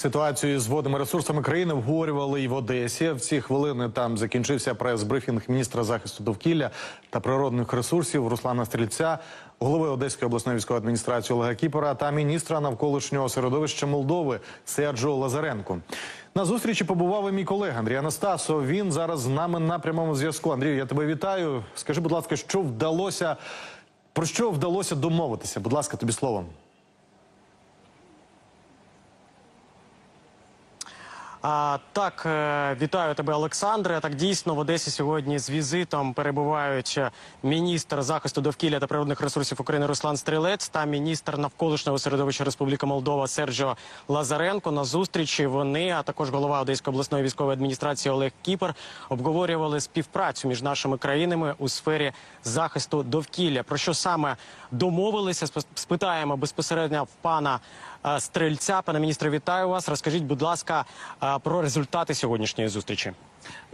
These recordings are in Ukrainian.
Ситуацію з водними ресурсами країни обговорювали і в Одесі. В ці хвилини там закінчився прес-брифінг міністра захисту довкілля та природних ресурсів Руслана Стрільця, голови Одеської обласної військової адміністрації Олега Кіпера та міністра навколишнього середовища Молдови Серджо Лазаренко. На зустрічі побував і мій колега Андрій Анастасов. Він зараз з нами на прямому зв'язку. Андрію, я тебе вітаю. Скажи, будь ласка, що вдалося про що вдалося домовитися? Будь ласка, тобі словом. А, так, е, вітаю тебе, Олександре. Так дійсно в Одесі сьогодні з візитом перебувають е, міністр захисту довкілля та природних ресурсів України Руслан Стрілець та міністр навколишнього середовища Республіки Молдова Серджо Лазаренко. На зустрічі вони, а також голова Одеської обласної військової адміністрації Олег Кіпер, обговорювали співпрацю між нашими країнами у сфері захисту довкілля. Про що саме домовилися? Спи- Спитаємо безпосередньо в пана Стрельця. Пане міністре, вітаю вас. Розкажіть, будь ласка, е, про результати сьогоднішньої зустрічі.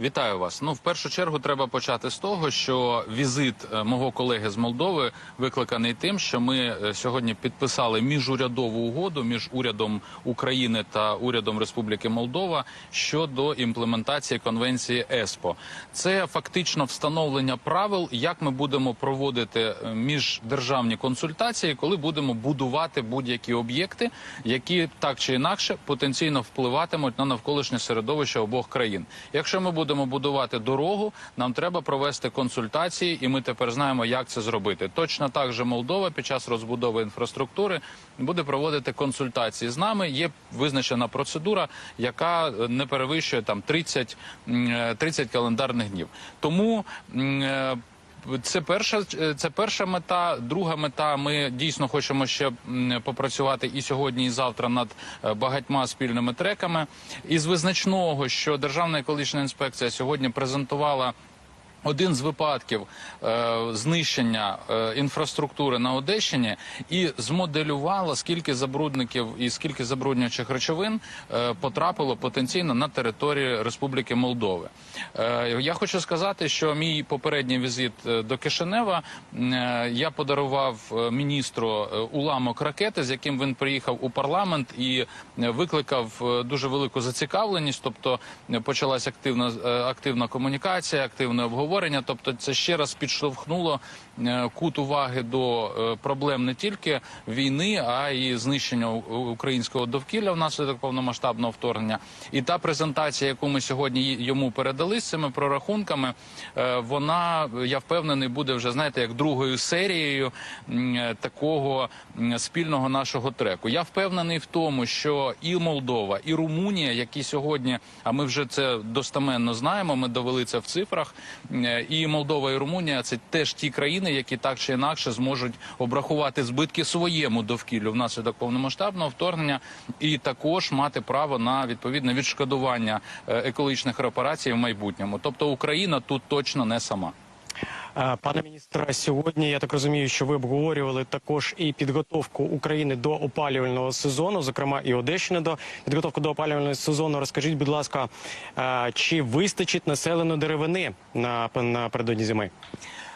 Вітаю вас. Ну, в першу чергу, треба почати з того, що візит е, мого колеги з Молдови викликаний тим, що ми е, сьогодні підписали міжурядову угоду між урядом України та урядом Республіки Молдова щодо імплементації конвенції ЕСПО. Це фактично встановлення правил, як ми будемо проводити е, міждержавні консультації, коли будемо будувати будь-які об'єкти, які так чи інакше потенційно впливатимуть на навколишнє середовище обох країн. Якщо ми будемо будувати дорогу, нам треба провести консультації, і ми тепер знаємо, як це зробити. Точно так же Молдова під час розбудови інфраструктури буде проводити консультації з нами. Є визначена процедура, яка е, не перевищує там 30, е, 30 календарних днів. Тому е, це перша це перша мета. Друга мета. Ми дійсно хочемо ще попрацювати і сьогодні, і завтра над е, багатьма спільними треками. Із визначного, що Державна екологічна інспекція сьогодні презентувала. Один з випадків е, знищення е, інфраструктури на Одещині і змоделювала, скільки забрудників і скільки забруднюючих речовин е, потрапило потенційно на територію Республіки Молдови. Е, я хочу сказати, що мій попередній візит е, до Кишинева е, я подарував е, міністру е, уламок ракети, з яким він приїхав у парламент і викликав дуже велику зацікавленість. Тобто почалась активна активна комунікація, активне обговорення. Тобто, це ще раз підштовхнуло е, кут уваги до е, проблем не тільки війни, а й знищення українського довкілля внаслідок повномасштабного вторгнення. І та презентація, яку ми сьогодні йому передали з цими прорахунками, е, вона я впевнений буде вже знаєте як другою серією такого спільного нашого треку. Я впевнений в тому, що і Молдова, і Румунія, які сьогодні, а ми вже це достеменно знаємо. Ми довели це в цифрах. Е, І Молдова, і Румунія це теж ті країни, які так чи інакше зможуть обрахувати збитки своєму довкіллю внаслідок повномасштабного вторгнення, і також мати право на відповідне відшкодування е, екологічних репарацій в майбутньому. Тобто Україна тут точно не сама. Е, Пане міністре, сьогодні я так розумію, що ви обговорювали також і підготовку України до опалювального сезону, зокрема і Одещини до підготовки до опалювального сезону. Розкажіть, будь ласка, е, чи вистачить населено деревини на напередодні зими?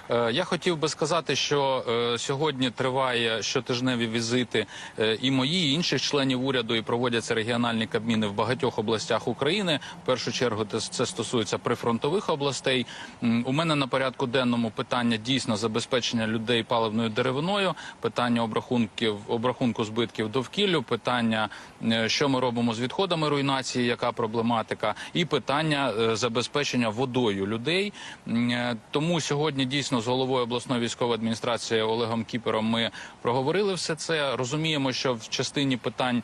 Е, Я хотів би сказати, що е, сьогодні триває щотижневі візити е, і мої, і інших членів уряду, і проводяться регіональні кабміни в багатьох областях України. В першу чергу це стосується прифронтових областей. У мене на порядку денному питання дійсно забезпечення людей паливною деревиною, питання обрахунків обрахунку збитків довкіллю, питання, що ми робимо з відходами руйнації, яка проблематика, і питання забезпечення водою людей. Тому сьогодні дійсно з головою обласної військової адміністрації Олегом Кіпером ми проговорили все це. Розуміємо, що в частині питань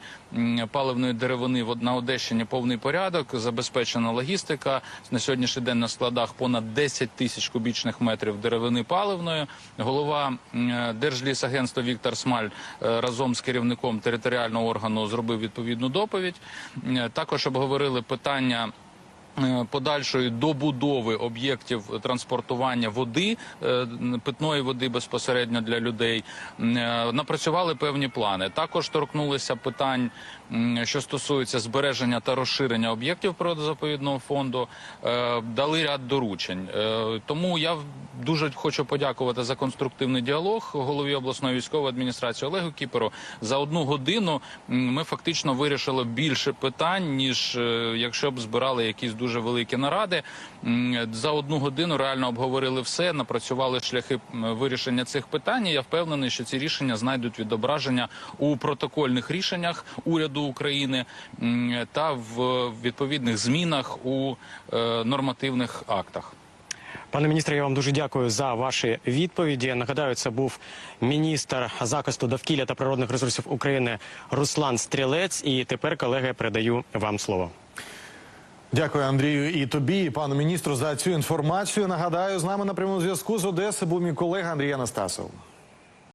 паливної деревини на Одещині повний порядок, забезпечена логістика. На сьогоднішній день на складах понад 10 тисяч кубічних метрів деревини паливної. Голова Держлісагентства Віктор Смаль е, разом з керівником територіального органу зробив відповідну доповідь. Також обговорили питання Подальшої добудови об'єктів транспортування води, е, питної води безпосередньо для людей, е, напрацювали певні плани. Також торкнулися питань, що стосуються збереження та розширення об'єктів природозаповідного фонду, е, дали ряд доручень. Е, Тому я дуже хочу подякувати за конструктивний діалог голові обласної військової адміністрації Олегу Кіперу. За одну годину ми фактично вирішили більше питань, ніж е, якщо б збирали якісь дуже великі наради. За одну годину реально обговорили все, напрацювали шляхи вирішення цих питань. Я впевнений, що ці рішення знайдуть відображення у протокольних рішеннях уряду України та в відповідних змінах у е, нормативних актах. Пане міністре, я вам дуже дякую за ваші відповіді. Нагадаю, це був міністр захисту довкілля та природних ресурсів України Руслан Стрілець. І тепер, колеги, передаю вам слово. Дякую, Андрію, і тобі, і пану міністру, за цю інформацію. Нагадаю, з нами на прямому зв'язку з Одеси був мій колега Андрій Анастасов.